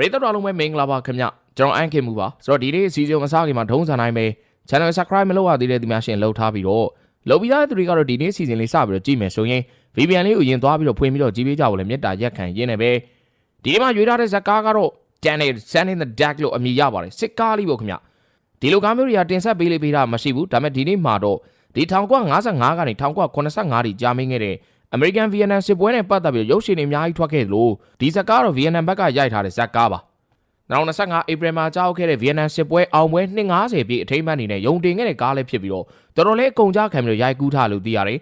ပရိသတ်တော်လုံးပဲမင်္ဂလာပါခင်ဗျကျွန်တော်အန်ခင်မူပါဆိုတော့ဒီနေ့အစီအစဉ်မစားခင်မှာဒုံးစံတိုင်းပဲ channel subscribe မလုပ်ရသေးတဲ့သူများရှင်လှုပ်ထားပြီးတော့လုပ်ပြီးသားတဲ့သူတွေကတော့ဒီနေ့အစီအစဉ်လေးစပြီးတော့ကြည့်မယ်ဆိုရင် VPN လေးကိုရင်သွားပြီးတော့ဖွင့်ပြီးတော့ကြည့်ပေးကြဖို့လည်းမေတ္တာရက်ခံရင်းနေပဲဒီနေ့မှာရွေးထားတဲ့ဇာတ်ကားကတော့ Janet Sand in the Dark လို့အမည်ရပါတယ်စစ်ကားလေးပေါ့ခင်ဗျဒီလိုကားမျိုးတွေကတင်ဆက်ပေးလေးပေးတာမရှိဘူးဒါပေမဲ့ဒီနေ့မှာတော့ဒီ1955ကနေ1985တိကြာမင်းခဲ့တဲ့ American Vietnam စစ်ပွဲနဲ့ပတ်သက်ပြီးရုပ်ရှင်တွေအများကြီးထွက်ခဲ့သလိုဒီဇာတ်ကားတော့ Vietnam ဘက်ကရိုက်ထားတဲ့ဇာတ်ကားပါ2025ဧပြီမှာကြောက်ခဲ့တဲ့ Vietnam စစ်ပွဲအောင်ပွဲ250ပြည့်အထိမ်းအမှတ်အနေနဲ့ရုံတင်ခဲ့တဲ့ကားလေးဖြစ်ပြီးတော့တော်တော်လေးအကုန်ကြခံပြီးတော့ရိုက်ကူးထားလို့သိရတယ်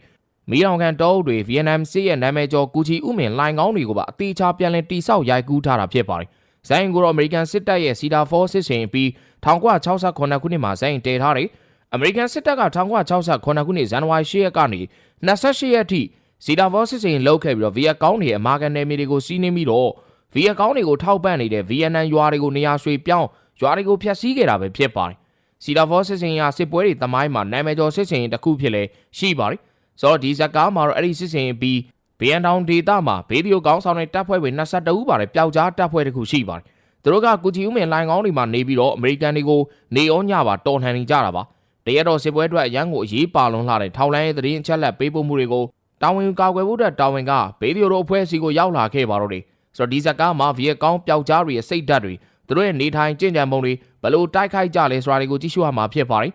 မီးတောင်ခံတောအုပ်တွေ Vietnam စစ်ရဲ့နာမည်ကျော်ကူချီဥမင်လိုင်ကောင်းတွေကိုပါအသေးချာပြန်လည်တိစောက်ရိုက်ကူးထားတာဖြစ်ပါတယ်ဇိုင်းကိုတော့ American စစ်တပ်ရဲ့ Cedar Falls စစ်စင်ပြီး1968ခုနှစ်မှာဇိုင်းတည်ထားတယ်။ American စစ်တပ်က1968ခုနှစ်ဇန်နဝါရီ10ရက်ကနေ28ရက်ထိ စီဒါဘောစစ်စင်လောက်ခဲ့ပြီးတော့ဗီယက်ကောင်းတွေအမာကန်နယ်မြေတွေကိုစီးနှင်းပြီးတော့ဗီယက်ကောင်းတွေကိုထောက်ပံ့နေတဲ့ဗီယက်နမ်ရွာတွေကိုနေရာရွှေ့ပြောင်းရွာတွေကိုဖျက်ဆီးခဲ့တာပဲဖြစ်ပါတယ်။စီဒါဘောစစ်စင်ရစစ်ပွဲတွေတမိုင်းမှာနာမည်ကျော်စစ်စင်တစ်ခုဖြစ်လဲရှိပါတယ်။ဆိုတော့ဒီဇက်ကားမှာတော့အဲ့ဒီစစ်စင်ပြီးဘီယန်တောင်ဒေတာမှာဗီဒီယိုကောင်းဆောင်တဲ့တပ်ဖွဲ့ဝင်22ဦးပါတယ်ပျောက်ကြားတပ်ဖွဲ့တစ်ခုရှိပါတယ်။သူတို့ကကူချီဦးမင်လိုင်ကောင်းတွေမှာနေပြီးတော့အမေရိကန်တွေကိုနေအောင်ညပါတော်လှန်နေကြတာပါ။တရက်တော်စစ်ပွဲအတွက်အရန်ကိုအရေးပါလွန်လာတဲ့ထောက်လန်းရေးသတင်းအချက်လက်ပေးပို့မှုတွေကို တာဝန်ကာကွယ်ဖို့အတွက်တာဝန်ကဘေးဒီယိုတို့အဖွဲ့အစည်းကိုရောက်လာခဲ့ပါတော့တယ်ဆိုတော့ဒီဇက်ကားမှာဗီယက်ကောင်းပျောက်ကြားတွေရဲ့စိတ်ဓာတ်တွေသူတို့ရဲ့နေထိုင်ကြင်ကြံပုံတွေဘယ်လိုတိုက်ခိုက်ကြလဲဆိုတာတွေကိုကြည့်ရှုရမှာဖြစ်ပါတယ်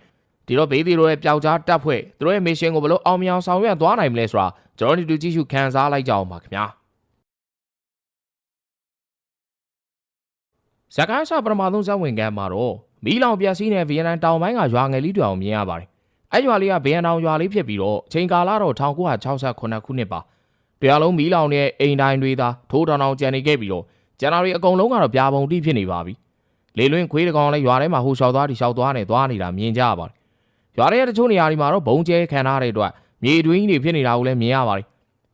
ဒီတော့ဘေးဒီတို့ရဲ့ပျောက်ကြားတပ်ဖွဲ့သူတို့ရဲ့မစ်ရှင်ကိုဘယ်လိုအောင်မြင်အောင်ဆောင်ရွက်သွားနိုင်မလဲဆိုတာကျွန်တော်တို့ကြည့်ရှုခန်းစားလိုက်ကြအောင်ပါခင်ဗျာဇက်ကားဆပရမသုံးဇက်ဝင်ကန်းမှာတော့မီးလောင်ပြက်စီးတဲ့ဗီယက်နမ်တောင်ပိုင်းကရွာငယ်လေးတွေအောင်မြင်ရပါတယ် အဲ့ရွာလေးကဘယန်တောင်ရွာလေးဖြစ်ပြီးတော့အချိန်ကာလတော့1968ခုနှစ်ပါတရားလုံးမီးလောင်တဲ့အိမ်တိုင်းတွေသာထိုးတောင်တောင်ကြံနေခဲ့ပြီးတော့ကျန်တာတွေအကုန်လုံးကတော့ပြာပုံတိဖြစ်နေပါပြီလေလွင်ခွေးတကောင်လည်းရွာထဲမှာဟိုလျှောက်သွားဒီလျှောက်သွားနေသွားနေတာမြင်ကြရပါတယ်ရွာထဲကတချို့နေရာတွေမှာတော့ဘုံကျဲခံထားတဲ့အတွက်မြေတွင်းကြီးတွေဖြစ်နေတာကိုလည်းမြင်ရပါတယ်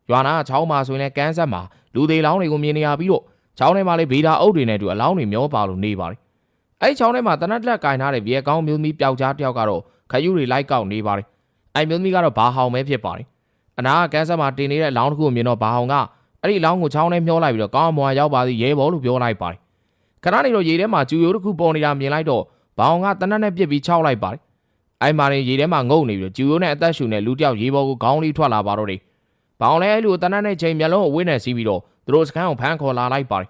ရွာနာကချောင်းမှာဆိုရင်လည်းကန်းဆက်မှာလူသေးလောင်းတွေကိုမြင်နေရပြီးတော့ချောင်းထဲမှာလည်းဗေဒါအုပ်တွေနဲ့အတူအလောင်းတွေမျောပါလို့နေပါတယ်အဲ့ချောင်းထဲမှာတနက်လက်ကင်ထားတဲ့ဗီယက်ကောင်းမျိုးမီပျောက်ကြားတယောက်ကတော့ ခယူတွေလိုက်ကောက်နေပါတယ်အိုင်မျိုးသမီးကတော့ဘာဟောင်ပဲဖြစ်ပါတယ်အနာကကန်းဆက်မှာတင်နေတဲ့အလောင်းတစ်ခုကိုမြင်တော့ဘာဟောင်ကအဲ့ဒီအလောင်းကိုချောင်းထဲမျောလိုက်ပြီးတော့ကောင်းမွာရောက်ပါသည်ရဲဘော်လို့ပြောလိုက်ပါတယ်ခဏနေတော့ရေထဲမှာကျူရိုးတစ်ခုပေါ်နေတာမြင်လိုက်တော့ဘာဟောင်ကတနက်နဲ့ပြစ်ပြီးခြောက်လိုက်ပါတယ်အဲ့မှာရင်ရေထဲမှာငုံနေပြီးတော့ကျူရိုးနဲ့အသက်ရှူနဲ့လူတယောက်ရေဘော်ကိုခေါင်းလေးထွက်လာပါတော့တယ်ဘာအောင်လဲအဲ့လူကိုတနက်နဲ့ချိန်မျက်လုံးကိုဝိနေစီးပြီးတော့သူတို့စကန်ကိုဖမ်းခေါ်လာလိုက်ပါတယ်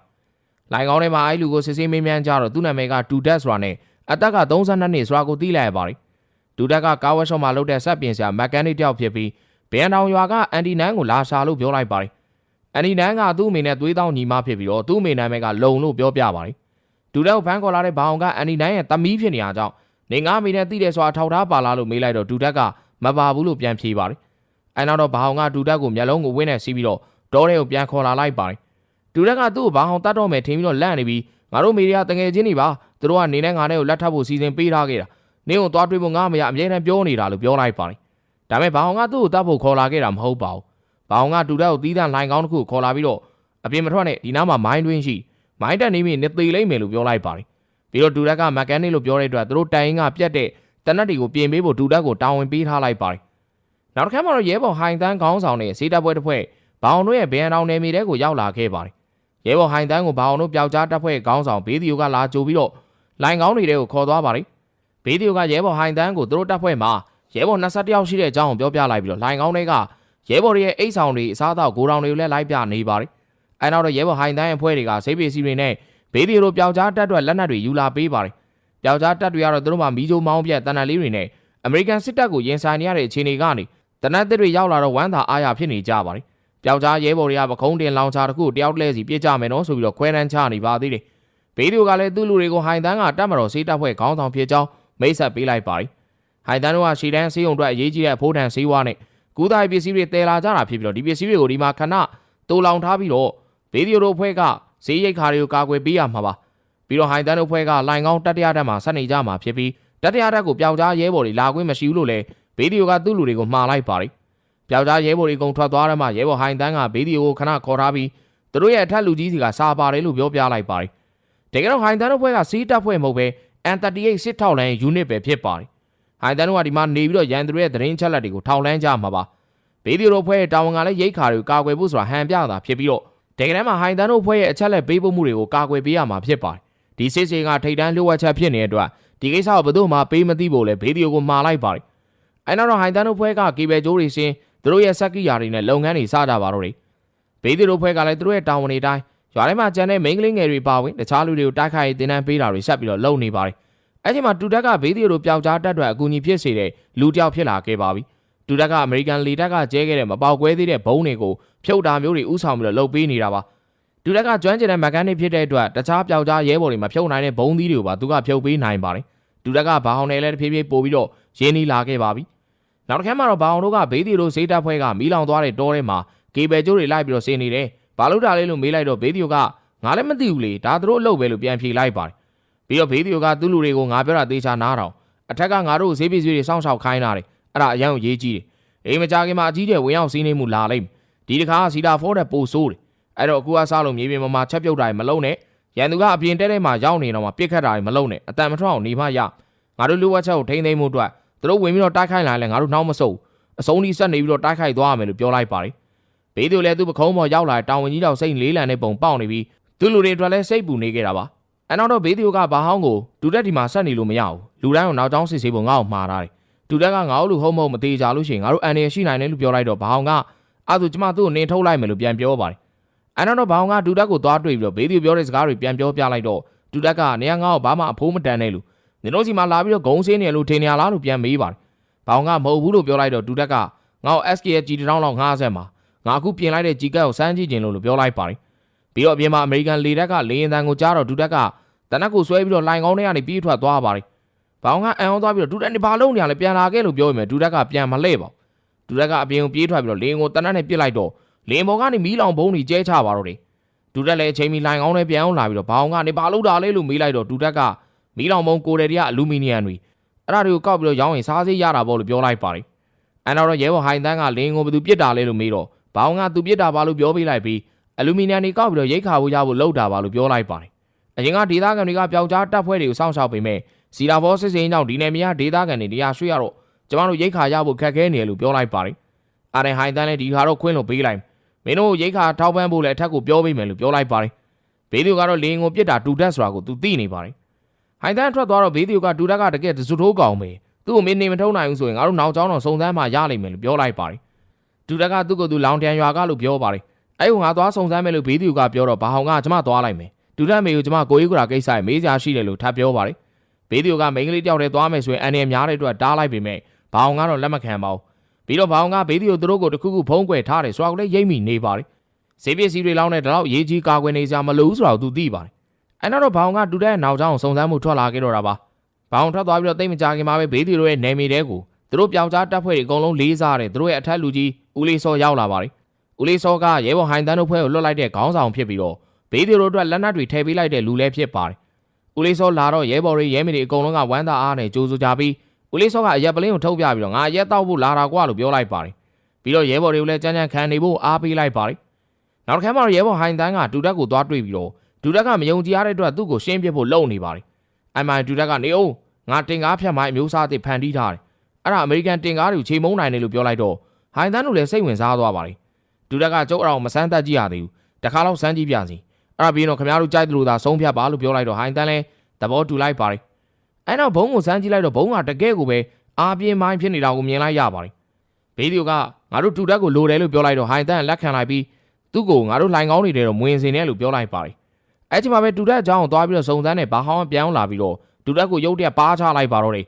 လိုင်ကောင်းထဲမှာအဲ့လူကိုစစ်ဆေးမေးမြန်းကြတော့သူ့နာမည်ကတူဒက်ဆိုတာနဲ့အသက်က32နှစ်ဆိုတာကိုသိလိုက်ရပါတယ် ဒူတက်ကကားဝက်ရှော့မှာလုပ်တဲ့ဆက်ပြင်ဆရာမက်ကန်နစ်တယောက်ဖြစ်ပြီးဘန်တောင်ရွာကအန်ဒီနန်းကိုလာရှာလို့ပြောလိုက်ပါတယ်။အန်ဒီနန်းကသူ့အမေနဲ့သွေးတောင်းညီမဖြစ်ပြီးတော့သူ့အမေနာမည်ကလုံလို့ပြောပြပါတယ်။ဒူတက်ကိုဖမ်းခေါ်လာတဲ့ဘောင်ကအန်ဒီနန်းရဲ့သမီးဖြစ်နေရကြောင်းနေငါအမေနဲ့သိတယ်ဆိုတာထောက်ထားပါလားလို့မေးလိုက်တော့ဒူတက်ကမပါဘူးလို့ပြန်ဖြေပါတယ်။အဲနောက်တော့ဘောင်ကဒူတက်ကိုမျက်လုံးကိုဝင်းနဲ့စီးပြီးတော့တောထဲကိုပြန်ခေါ်လာလိုက်ပါတယ်။ဒူတက်ကသူ့ကိုဘောင်တတ်တော့မယ်ထင်ပြီးတော့လန့်နေပြီးငါတို့မေရီယာတငယ်ချင်းတွေပါသူတို့ကနေနဲ့ငါနဲ့ကိုလက်ထပ်ဖို့စီစဉ်ပေးထားခဲ့တာ။ နင်းကိုသွားတွေ့ဖို့ငါမရအမြဲတမ်းပြောနေတာလို့ပြောလိုက်ပါတယ်ဒါပေမဲ့ဘာအောင်ကသူ့ကိုတတ်ဖို့ခေါ်လာခဲ့တာမဟုတ်ပါဘူးဘာအောင်ကတူတက်ကိုတီးတန့်လိုင်ကောင်းတစ်ခုခေါ်လာပြီးတော့အပြင်မထွက်နဲ့ဒီနားမှာမိုင်းတွင်းရှိမိုင်းတက်နေပြီနေသေးလိမ့်မယ်လို့ပြောလိုက်ပါတယ်ပြီးတော့ဒူတက်ကမက်ကန်နစ်လို့ပြောတဲ့အတွက်သူတို့တိုင်ကပြတ်တဲ့တနက်တွေကိုပြင်ပေးဖို့ဒူတက်ကိုတာဝန်ပေးထားလိုက်ပါတယ်နောက်တစ်ခါမှတော့ရဲဘော်ဟိုင်တန်းခေါင်းဆောင်တဲ့စေးတပ်ပွဲတစ်ဖွဲ့ဘောင်တို့ရဲ့ဘန်တောင်နယ်မြေတဲကိုရောက်လာခဲ့ပါတယ်ရဲဘော်ဟိုင်တန်းကိုဘောင်တို့ပျောက်ကြားတပ်ဖွဲ့ခေါင်းဆောင်ဘေးဒီယိုကလာကြိုပြီးတော့လိုင်ကောင်းတွေကိုခေါ်သွားပါတယ် ဘေးဒီယိုကရဲဘော်ဟိုင်တန်းကိုသူတို့တပ်ဖွဲ့မှာရဲဘော်21ယောက်ရှိတဲ့အကြောင်းကိုပြောပြလိုက်ပြီးတော့လိုင်ကောင်းတွေကရဲဘော်တွေရဲ့အိတ်ဆောင်တွေအစားအသောက်ဂိုးတောင်တွေကိုလည်းလိုက်ပြနေပါတယ်။အဲနောက်တော့ရဲဘော်ဟိုင်တန်းရဲ့ဖွဲ့တွေကဆေးပစ္စည်းတွေနဲ့ဘေးဒီယိုတို့ပျောက်ကြားတက်တွေလက်နက်တွေယူလာပေးပါတယ်။ပျောက်ကြားတက်တွေကတော့သူတို့မှမီးကြိုးမောင်းပြက်တန်တန်လေးတွေနဲ့အမေရိကန်စစ်တပ်ကိုရင်ဆိုင်နေရတဲ့အခြေအနေကနေတနက်သစ်တွေရောက်လာတော့ဝမ်းသာအားရဖြစ်နေကြပါတယ်။ပျောက်ကြားရဲဘော်တွေကပခုံးတင်လောင်ချာတစ်ခုတယောက်တလဲစီပြစ်ကြမယ်နော်ဆိုပြီးတော့ခွဲတန်းချနေပါသေးတယ်။ဘေးဒီယိုကလည်းသူ့လူတွေကိုဟိုင်တန်းကတတ်မတော်စေးတပ်ဖွဲ့ခေါင်းဆောင်ဖြစ်ကြောင်း မိတ်ဆက်ပေးလိုက်ပါတယ်။ဟိုင်တန်တို့ကရှီတန်းစေးုံအတွက်အရေးကြီးတဲ့ဖိုးတန်စေးဝါးနဲ့ကူးသားပစ္စည်းတွေတည်လာကြတာဖြစ်ပြီးတော့ဒီပစ္စည်းတွေကိုဒီမှာခဏတူလောင်ထားပြီးတော့ဗီဒီယိုတို့ဖွဲ့ကဈေးရိတ်ခါတွေကိုကာကွယ်ပေးရမှာပါ။ပြီးတော့ဟိုင်တန်တို့ဖွဲ့ကလိုင်ကောင်းတတရတက်မှာဆက်နေကြမှာဖြစ်ပြီးတတရတက်ကိုပျောက်ကြားရဲဘော်တွေလာခွင့်မရှိဘူးလို့လည်းဗီဒီယိုကသူ့လူတွေကိုမှားလိုက်ပါတယ်။ပျောက်ကြားရဲဘော်တွေကုန်ထွက်သွားတဲ့မှာရဲဘော်ဟိုင်တန်ကဗီဒီယိုကိုခဏခေါ်ထားပြီးသူတို့ရဲ့အထက်လူကြီးစီကစာပါတယ်လို့ပြောပြလိုက်ပါတယ်။တကယ်တော့ဟိုင်တန်တို့ဖွဲ့ကစီးတပ်ဖွဲ့မဟုတ်ပဲ N38 စစ်ထောက်လိုင်း unit ပဲဖြစ်ပါတယ်။ဟိုင်တန်တို့ကဒီမှာနေပြီးတော့ရန်သူရဲ့သတင်းချက်လက်တွေကိုထောက်လန်းကြမှာပါ။ဘေးဒီရိုဖွဲ့တာဝန်ကလည်းရိတ်ခါတွေကိုကာကွယ်ဖို့ဆိုတာဟန်ပြတာဖြစ်ပြီးတော့တကယ်တမ်းမှာဟိုင်တန်တို့ဖွဲ့ရဲ့အချက်လက်ပေးပို့မှုတွေကိုကာကွယ်ပေးရမှာဖြစ်ပါတယ်ဒီစစ်စေကထိတ်တန်းလျှို့ဝှက်ချက်ဖြစ်နေတဲ့အတွက်ဒီကိစ္စကိုဘယ်သူမှပေးမသိဖို့လဲဗီဒီယိုကိုမှားလိုက်ပါတယ်အဲနောက်တော့ဟိုင်တန်တို့ဖွဲ့ကကေဘယ်ဂျိုးတွေစင်းသူတို့ရဲ့စက်ကိယာတွေနဲ့လုပ်ငန်းတွေစကြပါတော့တယ်ဗီဒီယိုတို့ဖွဲ့ကလည်းသူတို့ရဲ့တာဝန်တွေတိုင်း ရွာထဲမှာကျန်တဲ့မိန်းကလေးငယ်တွေပါဝင်တခြားလူတွေကိုတိုက်ခိုက်ရေးတင်နန်းပေးတာတွေဆက်ပြီးတော့လုပ်နေပါတယ်အဲ့ဒီမှာတူတက်ကဗီဒီယိုတို့ပျောက်ကြားတက်တွေအကူအညီဖြစ်စေတဲ့လူတစ်ယောက်ဖြစ်လာခဲ့ပါပြီတူတက်ကအမေရိကန်လေတက်ကကျဲခဲ့တဲ့မပေါက်ကွဲသေးတဲ့ဘုံတွေကိုဖြုတ်တာမျိုးတွေဥဆောင်ပြီးတော့လုပ်ပေးနေတာပါတူတက်ကကျွမ်းကျင်တဲ့မက်ကန်နစ်ဖြစ်တဲ့အတွက်တခြားပျောက်ကြားရဲဘော်တွေမဖြုတ်နိုင်တဲ့ဘုံသီးတွေကိုပါသူကဖြုတ်ပေးနိုင်ပါတယ်တူတက်ကဘာအောင်နယ်လဲတဖြည်းဖြည်းပို့ပြီးတော့ရင်းနှီးလာခဲ့ပါပြီနောက်တစ်ခါမှတော့ဘာအောင်တို့ကဘေးဒီလိုဈေးတက်ဖွဲကမီးလောင်သွားတဲ့တောထဲမှာကေဘယ်ကျိုးတွေလိုက်ပြီးတော့ဆင်းနေတယ် ဘာလို့တာလဲလို့မေးလိုက်တော့ဘေးဒီယိုကငါလည်းမသိဘူးလေဒါသူတို့အလုပ်ပဲလို့ပြန်ဖြေလိုက်ပါတယ်ပြီးတော့ဘေးဒီယိုကသူ့လူတွေကိုငါပြောတာသေချာနားတော့အထက်ကငါတို့ဈေးပစ္စည်းတွေစောင့်ရှောက်ခိုင်းတာတယ်အဲ့ဒါအရန်ကိုရေးကြီးတယ်အိမ်မကြခင်မှာအကြီးကျယ်ဝင်ရောက်စီးနေမှုလာလိမ့်မယ်ဒီတခါစီတာဖောတဲ့ပိုဆိုးတယ်အဲ့တော့အခုကစားလို့မြေပြင်ပေါ်မှာချက်ပြုတ်တာတွေမလုံးနဲ့ရန်သူကအပြင်တဲထဲမှာရောက်နေတော့မှပြစ်ခတ်တာတွေမလုံးနဲ့အတန်မထွက်အောင်နေမှရငါတို့လူဝက်ချက်ကိုထိမ့်သိမ်းမှုအတွက်သူတို့ဝင်ပြီးတော့တိုက်ခိုက်လာလဲငါတို့နှောင်းမဆုပ်အစုံဒီဆက်နေပြီးတော့တိုက်ခိုက်သွားရမယ်လို့ပြောလိုက်ပါတယ် ဘေးသူလည်းသူ့ပခုံးပေါ်ရောက်လာတောင်ဝင်ကြီးတော်စိတ်လေးလံတဲ့ပုံပေါက်နေပြီးသူ့လူတွေအတွက်လည်းစိတ်ပူနေခဲ့တာပါအနောက်တော့ဘေးသူကဘာဟောင်းကိုဒူတက်ဒီမှာဆက်နေလို့မရဘူးလူတိုင်းကိုနောက်ကျောင်းစစ်ဆေးဖို့ငါ့ကိုမှားထားတယ်ဒူတက်ကငါ့လူဟုတ်မဟုတ်မသေးကြလို့ရှိရင်ငါတို့အန်ရရှိနိုင်တယ်လို့ပြောလိုက်တော့ဘာဟောင်းကအဲ့ဒါကျမသူ့ကိုနင်းထုတ်လိုက်မယ်လို့ပြန်ပြောပါတယ်အနောက်တော့ဘာဟောင်းကဒူတက်ကိုသွားတွေ့ပြီးတော့ဘေးသူပြောတဲ့စကားတွေပြန်ပြောပြလိုက်တော့ဒူတက်ကနေရာငါ့ကိုဘာမှအဖိုးမတန်နဲ့လို့နင်တို့စီမှာလာပြီးတော့ဂုံစင်းနေလို့ထင်နေရလားလို့ပြန်မေးပါတယ်ဘာဟောင်းကမဟုတ်ဘူးလို့ပြောလိုက်တော့ဒူတက်ကငါ့ကို SK ရဲ့ G တောင်းလောက်50မှာ ငါအခုပြင်လိုက်တဲ့ G ကတ်ကိုစမ်းကြည့်ခြင်းလို့လို့ပြောလိုက်ပါတယ်ပြီးတော့အပြင်မှာအမေရိကန်လေတက်ကလေရင်တန်ကိုကြားတော့ဒူတက်ကတနက်ကိုဆွဲပြီးတော့လိုင်ကောင်းထဲကနေပြေးထွက်သွားပါတယ်။ဘောင်ကအံအောင်သွားပြီးတော့ဒူတက်နေဘာလုံးနေရလဲပြန်လာခဲ့လို့ပြောရမယ်ဒူတက်ကပြန်မလဲပါ။ဒူတက်ကအပြင်ကိုပြေးထွက်ပြီးတော့လင်းကိုတနက်နဲ့ပစ်လိုက်တော့လင်းဘော်ကနေမီးလောင်ဘုံတွေကျဲချပါတော့တယ်။ဒူတက်လည်းအချိန်မီလိုင်ကောင်းထဲပြန်အောင်လာပြီးတော့ဘောင်ကနေဘာလို့တာလဲလို့မေးလိုက်တော့ဒူတက်ကမီးလောင်ဘုံကိုရယ်တရအလူမီနီယံတွေအဲ့ဒါတွေကိုကောက်ပြီးတော့ရောင်းရင်စားစေးရတာပေါ့လို့ပြောလိုက်ပါတယ်။အဲ့တော့ရဲဘော်ဟိုင်တန်းကလင်းကိုဘယ်သူပြစ်တာလဲလို့မေးတော့ ဘောင်ကသူပြစ်တာပါလို့ပြောပေးလိုက်ပြီးအလူမီနီယံတွေကောက်ပြီးတော့ရိတ်ခါဖို့ရဖို့လုပ်တာပါလို့ပြောလိုက်ပါတယ်။အရင်ကဒေသခံတွေကပျောက်ကြားတပ်ဖွဲ့တွေကိုစောင့်ရှောက်ပေမဲ့စီလာဘောစစ်စင်ကြောင့်ဒီနယ်မြေကဒေသခံတွေတရားရွှေ့ရတော့ကျမတို့ရိတ်ခါရဖို့ခက်ခဲနေတယ်လို့ပြောလိုက်ပါတယ်။အာရန်ဟိုင်တန်းလည်းဒီဟာတော့ခွင့်လို့ပေးလိုက်မင်းတို့ရိတ်ခါထောက်ပံ့ဖို့လည်းအထက်ကိုပြောပေးမယ်လို့ပြောလိုက်ပါတယ်။ဘေးသူကတော့လင်းကိုပြစ်တာတူတက်ဆိုတာကိုသူသိနေပါတယ်။ဟိုင်တန်းထွက်သွားတော့ဘေးသူကတူတက်ကတကယ်စုထိုးကောင်ပဲ။သူ့ကိုမင်းနေမထုံနိုင်ဘူးဆိုရင်ငါတို့နောက်ကျောင်းတော့စုံစမ်းမှရလိမ့်မယ်လို့ပြောလိုက်ပါတယ်။ တူတက်ကသူ့ကိုသူလောင်တန်ရွာကလို့ပြောပါတယ်။အဲ့ဟိုငါသွားစုံစမ်းမယ်လို့ဘေးသူကပြောတော့ဘာဟောင်ကကျမသွားလိုက်မယ်။တူတက်မေကိုကျမကိုကြီးကရာကိစ္စရဲ့မေးစရာရှိတယ်လို့ထပ်ပြောပါတယ်။ဘေးသူကမိန်းကလေးတယောက်တည်းသွားမယ်ဆိုရင်အန်ရများတဲ့အတွက်တားလိုက်ပေမဲ့ဘာအောင်ကတော့လက်မခံပါဘူးပြီးတော့ဘာအောင်ကဘေးသူတို့ကိုတခုခုဖုံးကွယ်ထားတယ်ဆိုတာကိုလည်းရိပ်မိနေပါတယ်ဈေးပစ္စည်းတွေလောင်းတဲ့တော့ရေးကြီးကာကွယ်နေစရာမလိုဘူးဆိုတာကိုသူသိပါတယ်အဲနောက်တော့ဘာအောင်ကတူတဲ့နောက်ကျောင်းကိုစုံစမ်းမှုထွက်လာခဲ့တော့တာပါဘာအောင်ထွက်သွားပြီးတော့တိတ်မကြခင်မှာပဲဘေးသူတို့ရဲ့နေမီတဲကို သူတို့ပြောင်ကြားတပ်ဖွဲ့တွေအကုန်လုံးလေးစားတယ်သူတို့ရဲ့အထက်လူကြီးဦးလေးစောရောက်လာပါတယ်ဦးလေးစောကရဲဘော်ဟိုင်တန်းတို့ဖွဲ့ကိုလွတ်လိုက်တဲ့ခေါင်းဆောင်ဖြစ်ပြီးတော့ဘေးသူတို့အတွက်လက်နက်တွေထည့်ပေးလိုက်တဲ့လူလည်းဖြစ်ပါတယ်ဦးလေးစောလာတော့ရဲဘော်တွေရဲမီတွေအကုန်လုံးကဝမ်းသာအားနဲ့ကြိုးစိုးကြပြီးဦးလေးစောကအရက်ပလင်းကိုထုတ်ပြပြီးတော့ငါအရက်တောက်ဖို့လာတာကွာလို့ပြောလိုက်ပါတယ်ပြီးတော့ရဲဘော်တွေကိုလည်းကြမ်းကြမ်းခံနေဖို့အားပေးလိုက်ပါတယ်နောက်တစ်ခါမှတော့ရဲဘော်ဟိုင်တန်းကဒူတက်ကိုသွားတွေ့ပြီးတော့ဒူတက်ကမယုံကြည်ရတဲ့အတွက်သူ့ကိုရှင်းပြဖို့လုပ်နေပါတယ်အမိုင်ဒူတက်ကနေအောင်ငါတင်ကားဖြတ်မိုင်းအမျိုးအစားအသစ်ဖန်တီးထားတယ် အဲ့ဒါအမေရိကန်တင်ကားတွေကိုချိန်မုံနိုင်တယ်လို့ပြောလိုက်တော့ဟိုင်တန်းတို့လည်းစိတ်ဝင်စားသွားပါတယ်ဒူတက်ကကျုပ်အအောင်မဆန်းသက်ကြည့်ရသေးဘူးတခါတော့စမ်းကြည့်ပြစီအဲ့ဒါပြီးတော့ခင်ဗျားတို့ကြိုက်တယ်လို့သာဆုံးဖြတ်ပါလို့ပြောလိုက်တော့ဟိုင်တန်းလည်းသဘောတူလိုက်ပါတယ်အဲ့တော့ဘုံကိုစမ်းကြည့်လိုက်တော့ဘုံကတကယ်ကိုပဲအာပြင်းမိုင်းဖြစ်နေတာကိုမြင်လိုက်ရပါတယ်ဘေးဒီယိုကငါတို့တူတက်ကိုလိုတယ်လို့ပြောလိုက်တော့ဟိုင်တန်လက်ခံလိုက်ပြီးသူ့ကိုငါတို့လှိုင်ကောင်းနေတယ်တော့မဝင်စင်တယ်လို့ပြောလိုက်ပါတယ်အဲ့ချိန်မှာပဲတူတက်အကြောင်းကိုသွားပြီးတော့စုံစမ်းနေဘာဟောင်းပြောင်းလာပြီးတော့တူတက်ကိုရုတ်တရက်ပါချလိုက်ပါတော့တယ်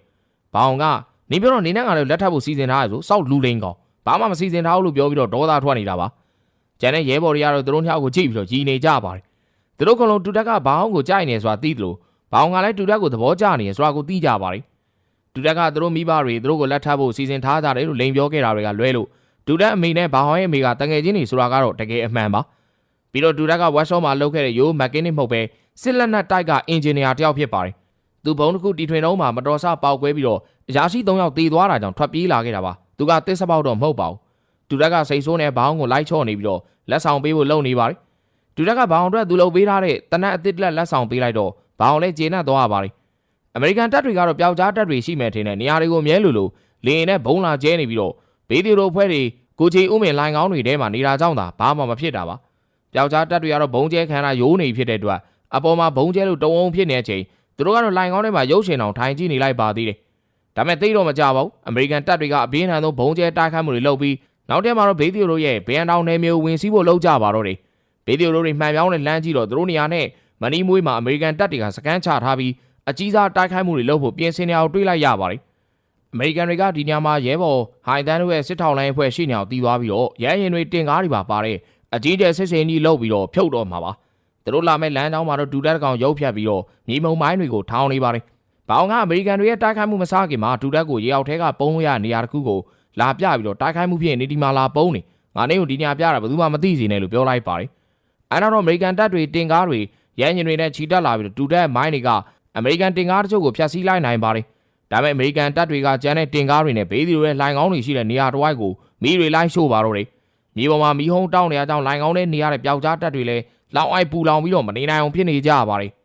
ဘာအောင်က နေပြောတော့နေနဲ့ငါတို့လက်ထပ်ဖို့စီစဉ်ထားရဆိုစောက်လူလိန်ကောင်ဘာမှမစီစဉ်ထားဘူးလို့ပြောပြီးတော့ဒေါသထွက်နေတာပါကျန်တဲ့ရဲဘော်တွေကတော့သူတို့ညောက်ကိုကြည့်ပြီးတော့ကြီးနေကြပါတယ်သူတို့ကလုံးတူတက်ကဘာအောင်ကိုကြိုက်နေဆိုတာသိတယ်လို့ဘာအောင်ကလည်းတူတက်ကိုသဘောကျနေရဆိုတာကိုသိကြပါတယ်ဒူတက်ကသူတို့မိဘတွေသူတို့ကိုလက်ထပ်ဖို့စီစဉ်ထားကြတယ်လို့လိန်ပြောခဲ့တာတွေကလွဲလို့ဒူတက်အမေနဲ့ဘာဟောင်းရဲ့အမေကတငယ်ချင်းတွေဆိုတာကတော့တကယ်အမှန်ပါပြီးတော့ဒူတက်ကဝက်ရှော့မှာလုပ်ခဲ့တဲ့ရိုးမက်ကင်းနစ်မဟုတ်ပဲစစ်လက်နက်တိုက်ကအင်ဂျင်နီယာတယောက်ဖြစ်ပါတယ်သူဘုံတစ်ခုတီထွင်တော့မှမတော်ဆပေါက်ကွဲပြီးတော့ အရာရှိ၃ယောက်တေသွားတာကြောင့်ထွက်ပြေးလာခဲ့တာပါသူကတစ်စပေါက်တော့မဟုတ်ပါဘူးဒူတက်ကစိတ်ဆိုးနဲ့ဘောင်းကိုလိုက်ချော့နေပြီးတော့လက်ဆောင်ပေးဖို့လုပ်နေပါတယ်ဒူတက်ကဘောင်းအတွက်သူလုပ်ပေးထားတဲ့တနက်အသစ်လက်လက်ဆောင်ပေးလိုက်တော့ဘောင်းလည်းကျေနပ်သွားပါတယ်အမေရိကန်တပ်တွေကတော့ပျောက်ကြားတပ်တွေရှိမယ်ထင်တဲ့နေရာတွေကိုမြဲလို့လို့လေရင်နဲ့ဘုံလာကျဲနေပြီးတော့ဘေးဒီရိုဖွဲ့တွေကိုချီဥမင်လိုင်ကောင်းတွေထဲမှာနေတာကြောင့်သာဘာမှမဖြစ်တာပါပျောက်ကြားတက်တွေကတော့ဘုံကျဲခံရရိုးနေဖြစ်တဲ့အတွက်အပေါ်မှာဘုံကျဲလို့တုံအောင်ဖြစ်နေတဲ့အချိန်သူတို့ကတော့လိုင်ကောင်းထဲမှာရုပ်ရှင်အောင်ထိုင်ကြည့်နေလိုက်ပါသေးတယ်။ ဒါပေမဲ့သိတော့မကြပါဘူး။အမေရိကန်တပ်တွေကအပြင်းထန်ဆုံးဘုံကျဲတိုက်ခိုက်မှုတွေလုပ်ပြီးနောက်တည့်မှာတော့ဘေးသီယိုတို့ရဲ့ဘန်တောင်နယ်မြေဝင်စီးဖို့လုပ်ကြပါတော့တယ်။ဘေးသီယိုတို့တွေမှန်ပြောင်းနဲ့လမ်းကြည့်တော့သူတို့နေရာနဲ့မနီမွေးမှာအမေရိကန်တပ်တွေကစကန်ချထားပြီးအကြီးစားတိုက်ခိုက်မှုတွေလုပ်ဖို့ပြင်ဆင်နေအောင်တွေးလိုက်ရပါတယ်။အမေရိကန်တွေကဒီညမှာရဲဘော်ဟိုင်တန်တို့ရဲ့စစ်ထောက်လိုင်းအဖွဲ့ရှိနေအောင်တီးသွားပြီးတော့ရဲရင်တွေတင်ကားတွေပါပါတဲ့အကြီးကျယ်စစ်စင်ကြီးလုပ်ပြီးတော့ဖြုတ်တော့မှာပါ။သူတို့လာမဲ့လမ်းကြောင်းမှာတော့ဒူတက်ကောင်ရုပ်ဖြတ်ပြီးတော့မြေမုံမိုင်းတွေကိုထောင်းနေပါတယ်။ ဘောင်ကအမေရိကန်တွေရဲ့တိုက်ခိုက်မှုမစားခင်မှာဒူတက်ကိုရေအောက်ထဲကပုံလို့ရနေရာတစ်ခုကိုလာပြပြီးတော့တိုက်ခိုက်မှုဖြစ်နေဒီမှာလာပုံနေငါနေကိုဒီညပြတာဘယ်သူမှမသိစေနဲ့လို့ပြောလိုက်ပါတယ်။အဲနောက်တော့အမေရိကန်တပ်တွေတင်ကားတွေရဲရင်တွေနဲ့ခြိတက်လာပြီးတော့ဒူတက်မိုင်းတွေကအမေရိကန်တင်ကားတချို့ကိုဖျက်ဆီးလိုက်နိုင်ပါတယ်။ဒါပေမဲ့အမေရိကန်တပ်တွေကကျန်တဲ့တင်ကားတွေနဲ့ဘေးဒီလိုရဲ့လိုင်ကောင်းတွေရှိတဲ့နေရာတစ်ဝိုက်ကိုမီးတွေလိုက်ရှို့ပါတော့တယ်။မြေပေါ်မှာမီးဟုံးတောင်းနေရကြောင်းလိုင်ကောင်းတဲ့နေရာတဲ့ပျောက်ကြားတပ်တွေလည်းလောင်အိုက်ပူလောင်ပြီးတော့မနေနိုင်အောင်ဖြစ်နေကြပါတယ်။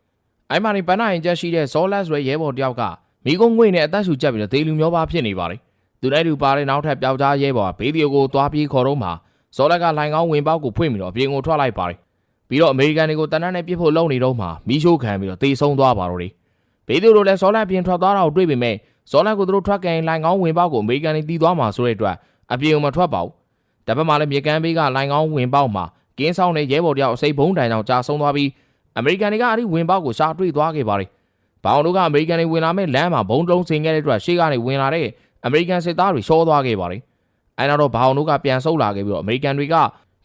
အဲ့မှာနေပန်းနိုင်ချက်ရှိတဲ့ဇောလတ်ဆိုတဲ့ရဲဘော်တယောက်ကမိကုန်းငွေနဲ့အသက်ရှူချက်ပြီးတော့ဒေလူမျိုးပါဖြစ်နေပါတယ်။သူနဲ့တူပါတဲ့နောက်ထပ်ပျောက်ကြားရဲဘော်ကဘေးဒီယိုကိုသွားပြေးခေါ်တော့မှဇောလတ်ကလိုင်ကောင်းဝင်ပေါက်ကိုဖွင့်ပြီးတော့အပြင်ကိုထွက်လိုက်ပါတယ်။ပြီးတော့အမေရိကန်တွေကိုတနက်နဲ့ပြစ်ဖို့လုပ်နေတော့မှမီးရှို့ခံပြီးတော့တေဆုံးသွားပါတော့တယ်။ဘေးဒီယိုတို့လည်းဇောလတ်ပြင်ထွက်သွားတာကိုတွေ့ပေမဲ့ဇောလတ်ကိုသူတို့ထွက်ကန်လိုင်ကောင်းဝင်ပေါက်ကိုအမေရိကန်တွေတီးသွားမှာဆိုတဲ့အတွက်အပြင်ကိုမထွက်ပါဘူး။တပတ်မှလည်းမြေကမ်းဘေးကလိုင်ကောင်းဝင်ပေါက်မှာကင်းဆောင်တဲ့ရဲဘော်တယောက်အစိပ်ဘုံတိုင်ကြောင့်ကြာဆုံးသွားပြီး အမေရိကန်တွေကအဲ့ဒီဝင်ပေါက်ကိုရှာတွေ့သွားခဲ့ပါတယ်။ဘောင်တို့ကအမေရိကန်တွေဝင်လာမဲ့လမ်းမှာဘုံတုံးဆင်ခဲ့တဲ့အတွက်ရှေ့ကနေဝင်လာတဲ့အမေရိကန်စစ်သားတွေရှောသွားခဲ့ပါတယ်။အဲနောက်တော့ဘောင်တို့ကပြန်ဆုတ်လာခဲ့ပြီးတော့အမေရိကန်တွေက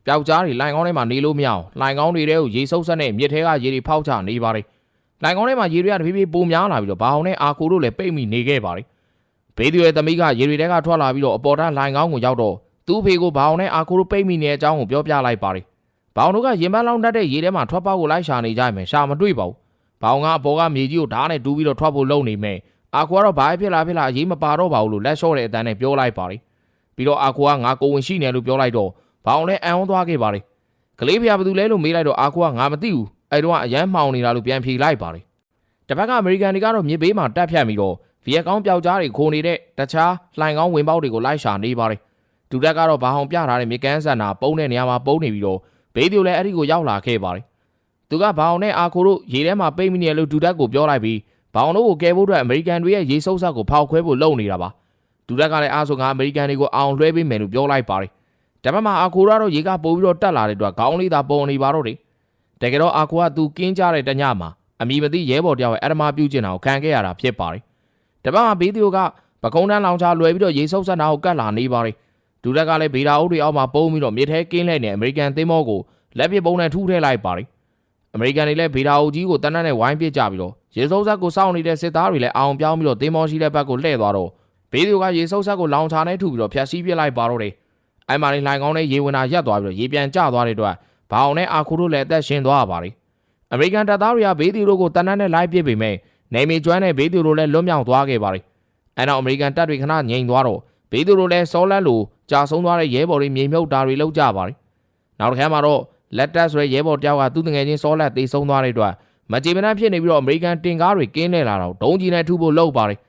ပျောက်ကြားတွေလိုင်ကောင်းထဲမှာနေလို့မရအောင်လိုင်ကောင်းတွေထဲကိုရေဆုပ်ဆက်နဲ့မြစ်ထဲကရေတွေဖောက်ချနေပါတယ်။လိုင်ကောင်းထဲမှာရေတွေကတဖြည်းဖြည်းပိုများလာပြီးတော့ဘောင်နဲ့အာကိုတို့လည်းပိတ်မိနေခဲ့ပါတယ်။ဘေးသူရဲ့သမီးကရေတွေထဲကထွက်လာပြီးတော့အပေါ်ထလိုင်ကောင်းကိုရောက်တော့သူ့ဖေကိုဘောင်နဲ့အာကိုတို့ပိတ်မိနေတဲ့အကြောင်းကိုပြောပြလိုက်ပါတယ်။ ဘောင်တို့ကရင်ပန်းလောင်းတတ်တဲ့ရေထဲမှာထွက်ပေါက်ကိုလိုက်ရှာနေကြမယ်ရှာမတွေ့ပါဘူး။ဘောင်ကအပေါ်ကမြေကြီးကိုဓာတ်နဲ့တူးပြီးတော့ထွက်ဖို့လုပ်နေမယ်။အာကိုကတော့ဘာဖြစ်လာဖြစ်လာရေးမပါတော့ပါဘူးလို့လက်လျှော့တဲ့အတန်းနဲ့ပြောလိုက်ပါတယ်။ပြီးတော့အာကိုကငါကိုဝင်ရှိနေလို့ပြောလိုက်တော့ဘောင်လည်းအံ့ဩသွားခဲ့ပါတယ်။ကလေးဖျားဘယ်သူလဲလို့မေးလိုက်တော့အာကိုကငါမသိဘူး။အဲ့တော့အရန်မှောင်နေတာလို့ပြန်ဖြေလိုက်ပါတယ်။တစ်ဖက်ကအမေရိကန်တွေကတော့မြေပေးမှာတက်ဖြတ်ပြီးတော့ဗီယက်ကောင်းပျောက်ကြားတွေခိုနေတဲ့တခြားလှိုင်ကောင်းဝင်ပေါက်တွေကိုလိုက်ရှာနေပါတယ်။ဒူတက်ကတော့ဘာဟောင်ပြထားတဲ့မြေကန်းဆန်နာပုံးတဲ့နေရာမှာပုံးနေပြီးတော့ ဘေးဒီယိုလည်းအဲ့ဒီကိုရောက်လာခဲ့ပါတယ်။သူကဘောင်နဲ့အာခိုတို့ရေထဲမှာပိတ်မိနေလို့ဒူတက်ကိုပြောလိုက်ပြီးဘောင်တို့ကိုကယ်ဖို့အတွက်အမေရိကန်တွေရဲ့ရေဆုပ်ဆက်ကိုဖောက်ခွဲဖို့လုပ်နေတာပါ။ဒူတက်ကလည်းအားဆိုကအမေရိကန်တွေကိုအောင်လွှဲပေးမယ်လို့ပြောလိုက်ပါတယ်။ဒါပေမဲ့အာခိုကတော့ရေကပိုးပြီးတော့တက်လာတဲ့အတွက်ခေါင်းလေးသာပုံနေပါတော့တယ်။တကယ်တော့အာခိုကသူကင်းကြတဲ့တညမှာအမိမသိရဲဘော်တယောက်ရဲ့အရမပြုတ်ကျင်တာကိုခံခဲ့ရတာဖြစ်ပါတယ်။ဒါပေမဲ့ဘေးဒီယိုကပကုံးတန်းလောင်ချလွယ်ပြီးတော့ရေဆုပ်ဆက်တာကိုကတ်လာနေပါတယ်။ ဒူတက်ကလည်းဗေဒါအုပ်တွေအောက်မှာပုံပြီးတော့မြေထဲကင်းလှည့်နေအမေရိကန်သင်းမောကိုလက်ပစ်ပုံးနဲ့ထူးထဲလိုက်ပါတယ်။အမေရိကန်တွေလည်းဗေဒါအုပ်ကြီးကိုတန်းတန်းနဲ့ဝိုင်းပစ်ကြပြီးတော့ရေစုပ်ဆက်ကိုစောင့်နေတဲ့စစ်သားတွေလည်းအောင်ပြောင်းပြီးတော့တင်းမောရှိတဲ့ဘက်ကိုလှည့်သွားတော့ဘေးဒီယိုကရေစုပ်ဆက်ကိုလောင်ချာနဲ့ထူပြီးတော့ဖျက်ဆီးပစ်လိုက်ပါတော့တယ်။အဲ့မှာနေလှိုင်ကောင်းနဲ့ရေဝင်တာရက်သွားပြီးတော့ရေပြန်ကျသွားတဲ့အတွက်ဘောင်နဲ့အာခုတို့လည်းအသက်ရှင်သွားပါတယ်။အမေရိကန်တပ်သားတွေကဘေးဒီယိုတို့ကိုတန်းတန်းနဲ့လိုက်ပစ်ပေမဲ့နေမီကျွမ်းတဲ့ဘေးဒီယိုတို့လည်းလွတ်မြောက်သွားခဲ့ပါတယ်။အဲ့တော့အမေရိကန်တပ်တွေခဏငြိမ်သွားတော့ ဘေးဒီယိုတို့လည်းစောလတ်လိုကြာဆုံးသွားတဲ့ရဲဘော်တွေမြေမြုပ်တာတွေလုပ်ကြပါတယ်။နောက်တစ်ခါမှာတော့လက်တက်ဆိုတဲ့ရဲဘော်တယောက်ကသူ့တငယ်ချင်းစောလတ်တေဆုံးသွားတဲ့အတွက်မကြေမနက်ဖြစ်နေပြီးတော့အမေရိကန်တင်ကားတွေကင်းလဲလာတော့ဒုံးကြီးနဲ့ထုဖို့လုပ်ပါတယ်